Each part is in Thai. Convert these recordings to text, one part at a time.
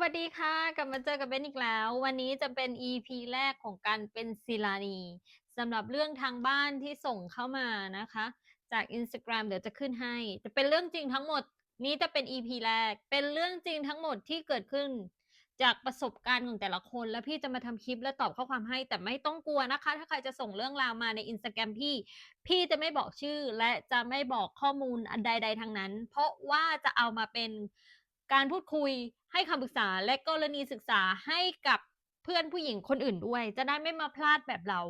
วัสดีค่ะ กลับมาเจอกับเบนอีกแล้ว วันนี้จะเป็น EP แรกของการเป็นศิลานีสำหรับเรื่องทางบ้านที่ส่งเข้ามานะคะ จาก Instagram เดี๋ยวจะขึ้นให้ จะเป็นเรื่องจริงทั้งหมด นี้จะเป็น EP แรก เป็นเรื่องจริงทั้งหมดที่เกิดขึ้น จากประสบการณ์ของแต่ละคน แล้วพี่จะมาทำคลิปและตอบข้อความให้ แต่ไม่ต้องกลัวนะคะ ถ้าใครจะส่งเรื่องราวมาใน Instagram พี่ พี่จะไม่บอกชื่อและจะไม่บอกข้อมูลอันใด ๆ ทั้งนั้น เพราะว่าจะเอามาเป็น การพูดคุยให้คำปรึกษาและกรณีศึกษาให้กับ เพื่อนผู้หญิงคนอื่นด้วย จะได้ไม่มาพลาดแบบเรา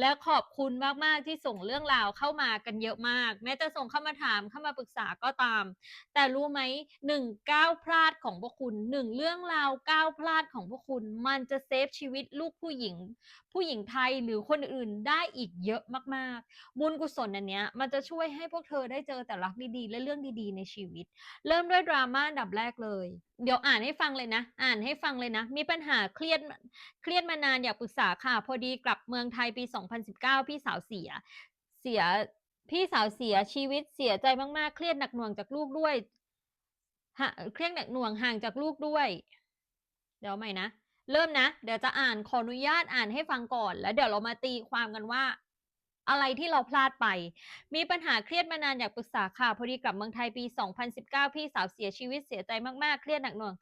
และขอบคุณมากๆที่ส่งเรื่องราวเข้ามากันเยอะมาก แม้จะส่งเข้ามาถามเข้ามาปรึกษาก็ตาม แต่รู้ไหมหนึ่งก้าวพลาดของพวกคุณหนึ่งเรื่องราวก้าวพลาดของพวกคุณ มันจะเซฟชีวิตลูกผู้หญิง ผู้หญิงไทยหรือคนอื่นได้อีกเยอะมากๆ บุญกุศลอันเนี้ยมันจะช่วยให้พวกเธอได้เจอแต่รักดีๆและเรื่องดีๆ ในชีวิต เริ่มด้วยดราม่าดับแรกเลย เดี๋ยวอ่านให้ฟังเลยนะ อ่านให้ฟังเลยนะ มีปัญหาเครียดเครียดมานานอยากปรึกษาค่ะ พอดีกลับเมืองไทยปี 2019 พี่สาวเสีย เสียพี่สาวเสียชีวิตเสียใจมากๆ เครียดหนักหน่วงจากลูกด้วยหะเครียดหนักหน่วงห่างจากลูกด้วย เดี๋ยวใหม่นะ เริ่มนะ เดี๋ยวจะอ่านขออนุญาตอ่านให้ฟังก่อน แล้วเดี๋ยวเรามาตีความกันว่า อะไรที่เราพลาดไป มีปัญหาเครียดมานานอยากปรึกษาค่ะ พอดีกลับเมืองไทยปี 2019 พี่สาวเสียชีวิตเสียใจมาก ๆ เครียดหนักหน่วง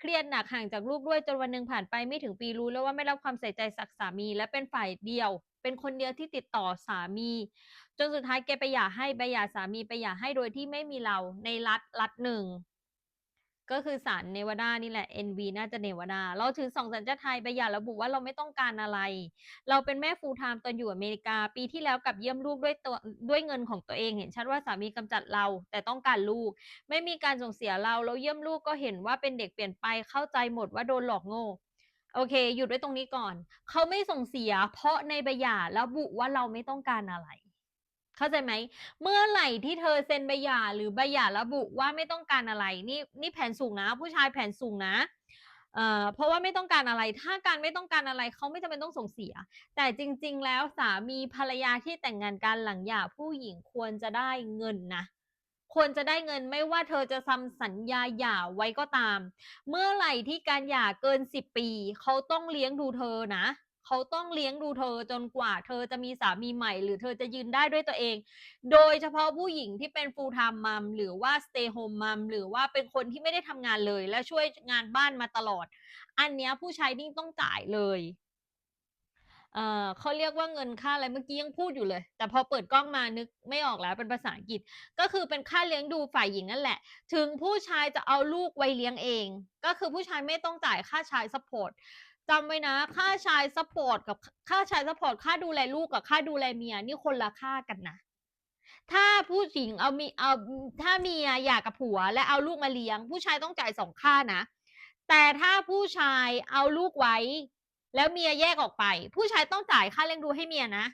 เครียดหนักห่างจากลูกด้วยจนวันหนึ่งผ่านไปไม่ถึงปีรู้แล้วว่าไม่รับความใส่ใจจากสามี และเป็นฝ่ายเดียว เป็นคนเดียวที่ติดต่อสามี จนสุดท้ายแกไปหย่าให้ไปหย่าสามีไปหย่าให้โดยที่ไม่มีเราในรัฐรัฐหนึ่ง ก็คือศาลเนวาดานี่แหละ NV น่าจะเนวาดา เราถือสองสัญชาติไทยไปหย่าระบุว่าเราไม่ต้องการอะไร เราเป็นแม่ฟูลไทม์ตอนอยู่อเมริกา ปีที่แล้วกับเยี่ยมลูกด้วยตัวด้วยเงินของตัวเอง เห็นชัดว่าสามีกำจัดเรา แต่ต้องการลูก ไม่มีการส่งเสียเราแล้วเยี่ยมลูกก็เห็นว่าเป็นเด็กเปลี่ยนไปเข้าใจหมดว่าโดนหลอกโง่โอเค หยุดไว้ตรงนี้ก่อน เขาไม่ส่งเสีย เพราะในใบหย่าระบุว่าเราไม่ต้องการอะไร เข้าใจไหม เมื่อไหร่ที่เธอเซ็นใบหย่าหรือใบหย่าระบุว่าไม่ต้องการอะไร นี่นี่แผนสูงนะ ผู้ชายแผนสูงนะเอ่อเพราะว่าไม่ต้องการอะไร ถ้าการไม่ต้องการอะไรเขาไม่จำเป็นต้องส่งเสีย แต่จริง ๆ แล้วสามีภรรยาที่แต่งงานกันหลังหย่าผู้หญิงควรจะได้เงินนะควรจะได้เงินไม่ว่าเธอจะทำสัญญาหย่าไว้ก็ตาม เมื่อไหร่ที่การหย่าเกินสิบปี เขาต้องเลี้ยงดูเธอนะ เขาต้องเลี้ยงดูเธอจนกว่า เธอจะมีสามีใหม่ หรือเธอจะยืนได้ด้วยตัวเอง โดยเฉพาะผู้หญิงที่เป็น full time mom หรือว่า stay home mom หรือว่าเป็นคนที่ไม่ได้ทำงานเลย และช่วยงานบ้านมาตลอด อันเนี้ยผู้ชายนี่ต้องจ่ายเลยเอ่อเขาเรียกว่าเงินค่าอะไรเมื่อกี้ยังพูดอยู่เลย แต่พอเปิดกล้องมานึกไม่ออกแล้วเป็นภาษาอังกฤษ ก็คือเป็นค่าเลี้ยงดูฝ่ายหญิงนั่นแหละ ถึงผู้ชายจะเอาลูกไว้เลี้ยงเอง ก็คือผู้ชายไม่ต้องจ่ายค่าชายซัพพอร์ต จำไว้นะ ค่าชายซัพพอร์ตกับค่าชายซัพพอร์ตค่าดูแลลูกกับค่าดูแลเมียนี่คนละค่ากันนะ ถ้าผู้หญิงเอามีเอาถ้าเมียอยากกับผัว และเอาลูกมาเลี้ยง ผู้ชายต้องจ่ายสองค่านะ แต่ถ้าผู้ชายเอาลูกไว้ แล้วเมียแยกออกไป ผู้ชายต้องจ่ายค่าเลี้ยงดูให้เมียนะ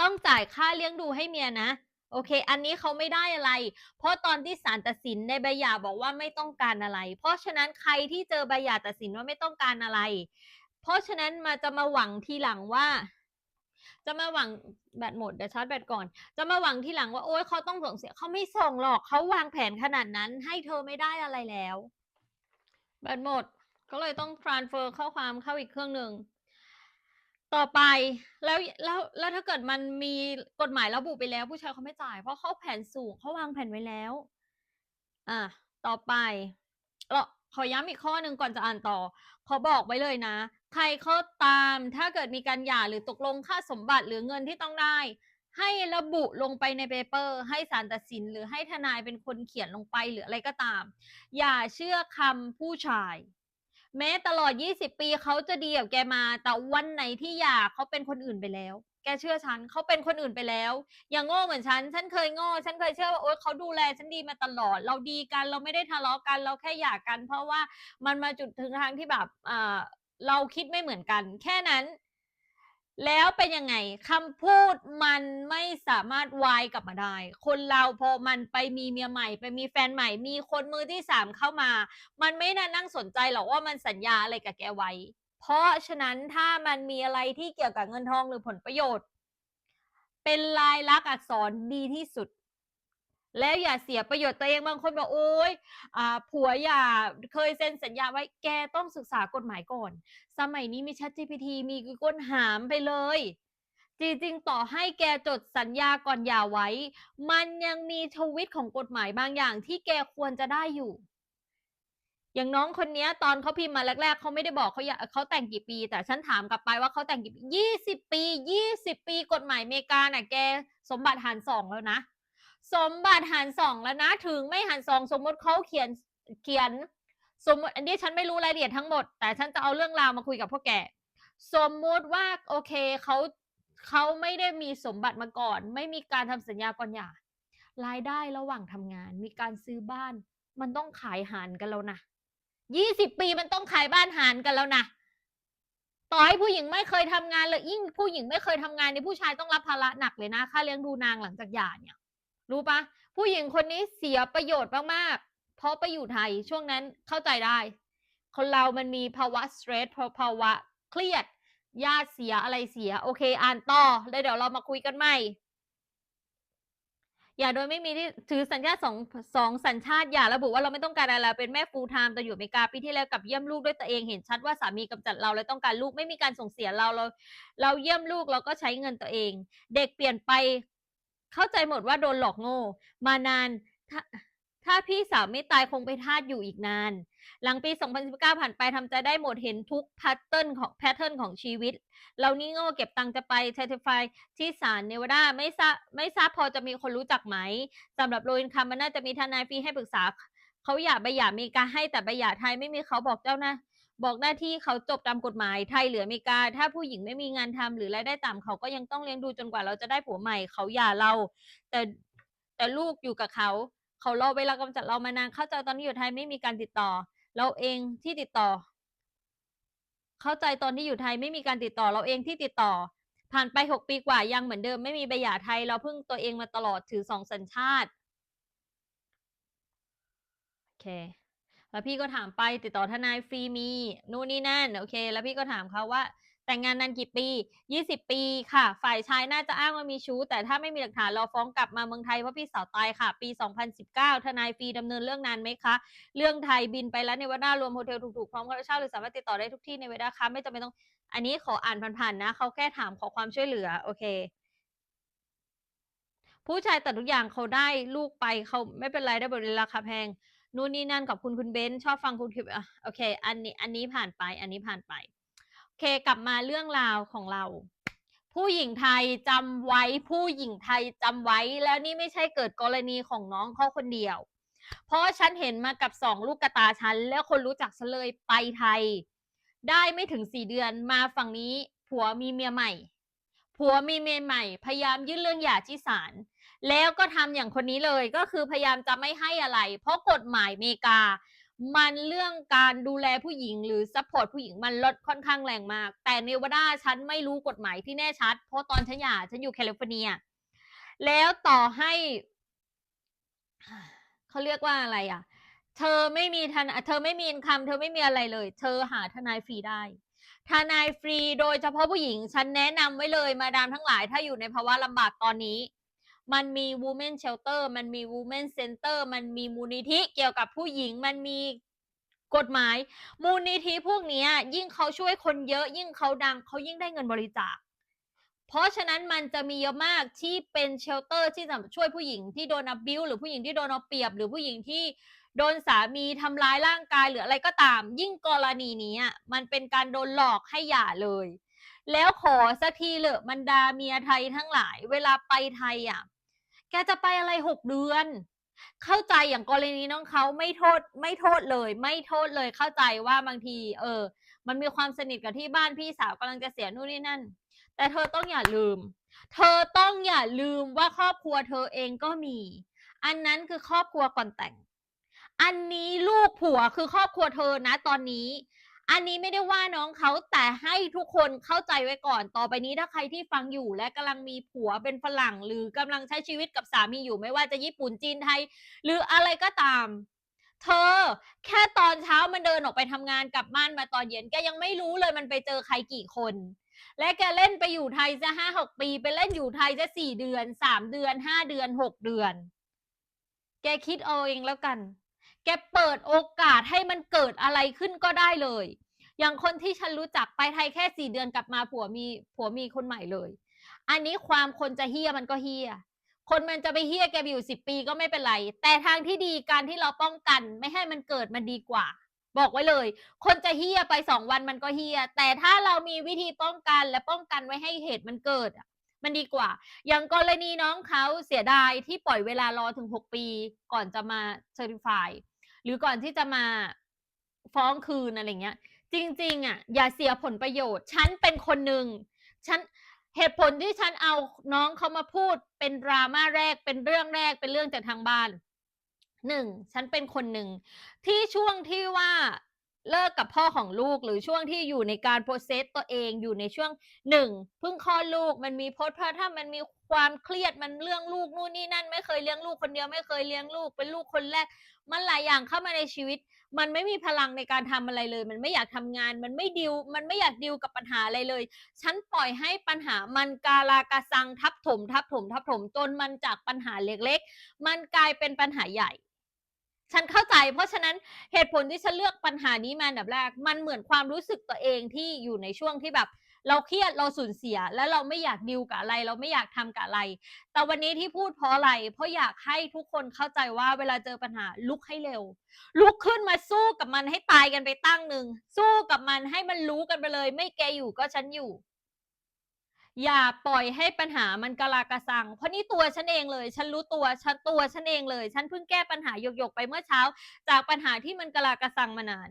ต้องจ่ายค่าเลี้ยงดูให้เมียนะ โอเค อันนี้เขาไม่ได้อะไร เพราะตอนที่ศาลตัดสินในใบหย่าบอกว่าไม่ต้องการอะไร เพราะฉะนั้นใครที่เจอใบหย่าตัดสินว่าไม่ต้องการอะไร เพราะฉะนั้นมาจะมาหวังทีหลังว่า จะมาหวังแบตหมดเดี๋ยวชาร์จแบตก่อน จะมาหวังทีหลังว่าโอ๊ยเขาต้องส่งเสียเขาไม่ส่งหรอกเขาวางแผนขนาดนั้น ให้เธอไม่ได้อะไรแล้ว แบตหมดก็เลยต้อง transfer เข้าความเข้าอีกเครื่องหนึ่ง ต่อไปแล้วแล้วแล้วถ้าเกิดมันมีกฎหมายระบุไปแล้ว ผู้ชายเขาไม่จ่าย เพราะเขาแผนสูงเขาวางแผนไว้แล้ว อะต่อไปเราขอย้ำอีกข้อหนึ่งก่อนจะอ่านต่อขอบอกไว้เลยนะ ใครเขาตามถ้าเกิดมีการหย่าหรือตกลงค่าสมบัติหรือเงินที่ต้องได้ ให้ระบุลงไปในเปเปอร์ ให้ศาลตัดสิน หรือให้ทนายเป็นคนเขียนลงไปหรืออะไรก็ตาม อย่าเชื่อคำผู้ชาย แม้ตลอด 20 ปีเขาจะดีกับแกมา แต่วันไหนที่หย่าเขาเป็นคนอื่นไปแล้ว แกเชื่อฉันเขาเป็นคนอื่นไปแล้ว อย่างโง่เหมือนฉัน ฉันเคยโง่ ฉันเคยเชื่อว่าโอ๊ยเขาดูแลฉันดีมาตลอด เราดีกัน เราไม่ได้ทะเลาะกัน เราแค่หย่ากัน เพราะว่ามันมาจุดถึงทางที่แบบเอ่าเราคิดไม่เหมือนกัน แค่นั้น แล้วเป็นยังไงคำพูดมันไม่สามารถวายกลับมาได้ คนเราพอมันไปมีเมียใหม่ ไปมีแฟนใหม่ มีคนมือที่สามเข้ามา มันไม่น่านั่งสนใจหรอกว่ามันสัญญาอะไรกับแกไว้ เพราะฉะนั้นถ้ามันมีอะไรที่เกี่ยวกับเงินทองหรือผลประโยชน์ เป็นลายลักษณ์อักษรดีที่สุด แล้วอย่าเสียประโยชน์ตัวเองบางคนบอกโอ๊ยอผัวอย่าเคยเซ็นสัญญาไว้แกต้องศึกษากฎหมายก่อน สมัยนี้มี ChatGPT มีกูก้นหามไปเลย จริงๆ ต่อให้แกจดสัญญาก่อนหย่าไว้ มันยังมีทวิตของกฎหมายบางอย่างที่แกควรจะได้อยู่ อย่างน้องคนนี้ตอนเขาพิมพ์มาแรก ๆเขาไม่ได้บอกเขาอยากเขาแต่งกี่ปี แต่ฉันถามกลับไปว่าเขาแต่งกี่ปียี่สิบปียี่สิบปีกฎหมายอเมริกาน่ะแกสมบัติหารสองแล้วนะ สมบัติหารสองแล้วนะ ถึงไม่หารสองสมมติเขาเขียนเขียน สมมติอันนี้ฉันไม่รู้รายละเอียดทั้งหมด แต่ฉันจะเอาเรื่องราวมาคุยกับพวกแกสมมุติว่าโอเคเขาเขาไม่ได้มีสมบัติมาก่อน ไม่มีการทำสัญญาก่อนหย่ารายได้ระหว่างทำงาน มีการซื้อบ้าน มันต้องขายหารกันแล้วนะยี่สิบปีมันต้องขายบ้านหารกันแล้วนะต่อให้ผู้หญิงไม่เคยทำงานเลยยิ่งผู้หญิงไม่เคยทำงานในผู้ชายต้องรับภาระหนักเลยนะค่าเลี้ยงดูนางหลังจากหย่าเนี่ย รู้ปะผู้หญิงคนนี้เสียประโยชน์มากๆ เพราะไปอยู่ไทยช่วงนั้นเข้าใจได้ คนเรามันมีภาวะสเตรสภาวะเครียด ญาติเสียอะไรเสีย โอเค อ่านต่อ แล้วเดี๋ยวเรามาคุยกันใหม่ อย่าโดยไม่มีที่ถือสัญชาติสองสองสัญชาติอย่าระบุว่าเราไม่ต้องการอะไรเป็นแม่ฟูลไทม์แต่อยู่อเมริกาปีที่แล้วกับเยี่ยมลูกด้วยตัวเองเห็นชัดว่าสามีกำจัดเราและต้องการลูกไม่มีการส่งเสียเราเรา เราเยี่ยมลูกเราก็ใช้เงินตัวเอง เด็กเปลี่ยนไป เข้าใจหมดว่าโดนหลอกโง่ มานานถ้าถ้าพี่สาวไม่ตายคงไปทาสอยู่อีกนาน หลังปี 2019 ผ่านไปทำใจได้หมดเห็นทุกแพทเทิร์นของแพทเทิร์นของชีวิต เรานี่โง่เก็บตังค์จะไปเทติฟายที่ศาลเนวาดาไม่ทราบไม่ทราบพอจะมีคนรู้จักไหมสำหรับโรอินคัมมันน่าจะมีทนายฟรีให้ปรึกษา เขาอยากใบหย่าอเมริการให้แต่ใบหย่าไทยไม่มีเขาบอกเจ้าน้า บอกหน้าที่เขาจบตามกฎหมายไทยหรืออเมริกา ถ้าผู้หญิงไม่มีงานทำหรือรายได้ต่ำเขาก็ยังต้องเลี้ยงดูจนกว่าเราจะได้ผัวใหม่เขาหย่าเรา แต่แต่ลูกอยู่กับเขา เขารอเวลากำจัดเรามานานเข้าใจตอนที่อยู่ไทยไม่มีการติดต่อ เราเองที่ติดต่อ เข้าใจตอนที่อยู่ไทยไม่มีการติดต่อ เราเองที่ติดต่อ ผ่านไปหกปีกว่ายังเหมือนเดิมไม่มีใบหย่าไทย เราพึ่งตัวเองมาตลอดถือสองสัญชาติโอเค แล้วพี่ก็ถามไปติดต่อทนายฟรีมีนู่นนี่นั่นโอเค แล้วพี่ก็ถามเขาว่า แต่งงานนานกี่ปียี่สิบปีค่ะ ฝ่ายชายน่าจะอ้างว่ามีชู้ แต่ถ้าไม่มีหลักฐานเราฟ้องกลับมาเมืองไทยเพราะพี่สาวตายค่ะ ปี 2019 ทนายฟรีดำเนินเรื่องนานไหมคะ เรื่องไทยบินไปแล้วในวันารวมโฮเทลถูกๆพร้อมค่าเช่าหรือสามารถติดต่อได้ทุกที่ในเวลาคะไม่จำเป็นต้องอันนี้ขออ่านผ่านๆนะเขาแค่ถามขอความช่วยเหลือโอเคผู้ชายแต่ทุกอย่างเขาได้ลูกไปเขาไม่เป็นไรได้บริราคาแพง นู่นนี่นั่นขอบคุณคุณเบนซ์ชอบฟังคุณคลิปอะโอเค อันนี้อันนี้ผ่านไป อันนี้ผ่านไปโอเคกลับมาเรื่องราวของเรา ผู้หญิงไทยจำไว้ผู้หญิงไทยจำไว้แล้วนี่ไม่ใช่เกิดกรณีของน้องเขาคนเดียว เพราะฉันเห็นมากับสองลูกกระตาฉัน แล้วคนรู้จักฉันเลยไปไทย ได้ไม่ถึงสี่เดือนมาฝั่งนี้ผัวมีเมียใหม่ผัวมีเมียใหม่ พยายามยื่นเรื่องหย่าที่ศาล แล้วก็ทำอย่างคนนี้เลยก็คือพยายามจะไม่ให้อะไร เพราะกฎหมายอเมริกา มันเรื่องการดูแลผู้หญิงหรือซัพพอร์ตผู้หญิงมันลดค่อนข้างแรงมาก แต่เนวาดาฉันไม่รู้กฎหมายที่แน่ชัด เพราะตอนฉันหย่าฉันอยู่แคลิฟอร์เนีย แล้วต่อให้เขาเรียกว่าอะไรอะ เธอไม่มีทนเธอไม่มีอินคัมเธอไม่มีอะไรเลย เธอหาทนายฟรีได้ทนายฟรีโดยเฉพาะผู้หญิง ฉันแนะนำไว้เลยมาดามทั้งหลายถ้าอยู่ในภาวะลำบากตอนนี้ มันมี Women Shelter มันมี Women Center มันมีมูลนิธิเกี่ยวกับผู้หญิงมันมีกฎหมาย มูลนิธิพวกนี้ยิ่งเขาช่วยคนเยอะยิ่งเขาดังเขายิ่งได้เงินบริจาค เพราะฉะนั้นมันจะมีเยอะมากที่เป็นเชลเตอร์ที่จะช่วยผู้หญิงที่โดนอับบิวหรือผู้หญิงที่โดนเอาเปรียบ หรือผู้หญิงที่โดนสามีทำร้ายร่างกายหรืออะไรก็ตาม ยิ่งกรณีนี้มันเป็นการโดนหลอกให้หย่าเลย แล้วขอสักทีเหละบรรดาเมียไทยทั้งหลาย เวลาไปไทยอะ แกจะไปอะไรหกเดือน เข้าใจอย่างกรณีน้องเขาไม่โทษไม่โทษเลย ไม่โทษเลยเข้าใจว่าบางที เออ มันมีความสนิทกับที่บ้านพี่สาวกำลังจะเสียนู่นนี่นั่น แต่เธอต้องอย่าลืม เธอต้องอย่าลืมว่าครอบครัวเธอเองก็มี อันนั้นคือครอบครัวก่อนแต่ง อันนี้ลูกผัวคือครอบครัวเธอนะตอนนี้ อันนี้ไม่ได้ว่าน้องเขาแต่ให้ทุกคนเข้าใจไว้ก่อน ต่อไปนี้ถ้าใครที่ฟังอยู่และกำลังมีผัวเป็นฝรั่ง หรือกำลังใช้ชีวิตกับสามีอยู่ไม่ว่าจะญี่ปุ่นจีนไทย หรืออะไรก็ตาม เธอ แค่ตอนเช้ามันเดินออกไปทำงานกลับบ้านมาตอนเย็นแกยังไม่รู้เลยมันไปเจอใครกี่คน และแกเล่นไปอยู่ไทยจะห้าหกปี ไปเล่นอยู่ไทยจะสี่เดือนสามเดือนห้าเดือนหกเดือน แกคิดเอาเองแล้วกัน แกเปิดโอกาสให้มันเกิดอะไรขึ้นก็ได้เลย อย่างคนที่ฉันรู้จักไปไทยแค่สี่เดือนกลับมาผัวมีผัวมีคนใหม่เลย อันนี้ความคนจะเฮี้ยมันก็เฮี้ยคนมันจะไปเฮี้ยแกไปอยู่สิบปีก็ไม่เป็นไร แต่ทางที่ดีการที่เราป้องกันไม่ให้มันเกิดมันดีกว่า บอกไว้เลย คนจะเฮี้ยไปสองวันมันก็เฮี้ย แต่ถ้าเรามีวิธีป้องกันและป้องกันไว้ให้เหตุมันเกิดมันดีกว่า อย่างกรณีน้องเขาเสียดายที่ปล่อยเวลารอถึงหกปี ก่อนจะมาเซอร์ติฟาย หรือก่อนที่จะมาฟ้องคืนอะไรเงี้ย จริง ๆ อะ อย่าเสียผลประโยชน์ ฉันเป็นคนหนึ่งฉันเหตุผลที่ฉันเอาน้องเขามาพูดเป็นดราม่าแรกเป็นเรื่องแรกเป็นเรื่องจากทางบ้านหนึ่งฉันเป็นคนหนึ่งที่ช่วงที่ว่าเลิกกับพ่อของลูกหรือช่วงที่อยู่ในการโปรเซสตัวเองอยู่ในช่วงหนึ่งเพิ่งคลอดลูกมันมีโพสต์เพราะถ้ามันมีความเครียดมันเรื่องลูกนู่นนี่นั่น ไม่เคยเลี้ยงลูกคนเดียวไม่เคยเลี้ยงลูกเป็นลูกคนแรก มันหลายอย่างเข้ามาในชีวิต มันไม่มีพลังในการทำอะไรเลย มันไม่อยากทำงาน มันไม่ดิว มันไม่อยากดิวกับปัญหาอะไรเลย ฉันปล่อยให้ปัญหามันกาลากาซังทับถม ทับถม ทับถมจนมันจากปัญหาเล็กๆ มันกลายเป็นปัญหาใหญ่ ฉันเข้าใจ เพราะฉะนั้นเหตุผลที่ฉันเลือกปัญหานี้มาอันดับแรก มันเหมือนความรู้สึกตัวเองที่อยู่ในช่วงที่แบบ เราเครียดเราสูญเสีย แล้วเราไม่อยากดิวกับอะไร เราไม่อยากทำกับอะไร แต่วันนี้ที่พูดเพราะอะไร เพราะอยากให้ทุกคนเข้าใจว่าเวลาเจอปัญหาลุกให้เร็ว ลุกขึ้นมาสู้กับมันให้ตายกันไปตั้งหนึ่งสู้กับมันให้มันรู้กันไปเลย ไม่แกอยู่ก็ฉันอยู่อย่าปล่อยให้ปัญหามันกะลากระสัง เพราะนี่ตัวฉันเองเลย ฉันรู้ตัว ฉันตัวฉันเองเลย ฉันเพิ่งแก้ปัญหาหยกๆไปเมื่อเช้า จากปัญหาที่มันกะลากระสังมานาน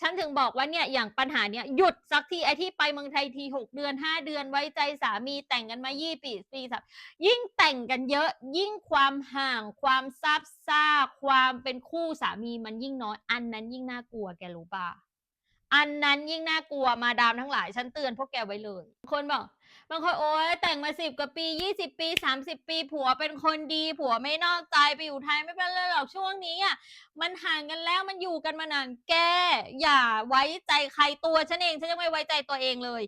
ฉันถึงบอกว่าเนี่ยอย่างปัญหาเนี้ยหยุดสักทีไอที่ไปเมืองไทยทีหกเดือนห้าเดือนไว้ใจสามีแต่งกันมายี่ปีปีสับยิ่งแต่งกันเยอะ ยิ่งความห่าง ความซาบซ่า ความเป็นคู่สามีมันยิ่งน้อยอันนั้นยิ่งน่ากลัวแกรู้ป่ะ อันนั้นยิ่งน่ากลัวมาดามทั้งหลายฉันเตือนพวกแกไว้เลย คนบอกบางคนโอ๊ยแต่งมาสิบกว่าปียี่สิบปีสามสิบปี ผัวเป็นคนดี ผัวไม่นอกใจไปอยู่ไทยไม่เป็นไรหรอกช่วงนี้อะมันห่างกันแล้วมันอยู่กันมานานแกอย่าไว้ใจใครตัวฉันเองฉันยังไม่ไว้ใจตัวเองเลย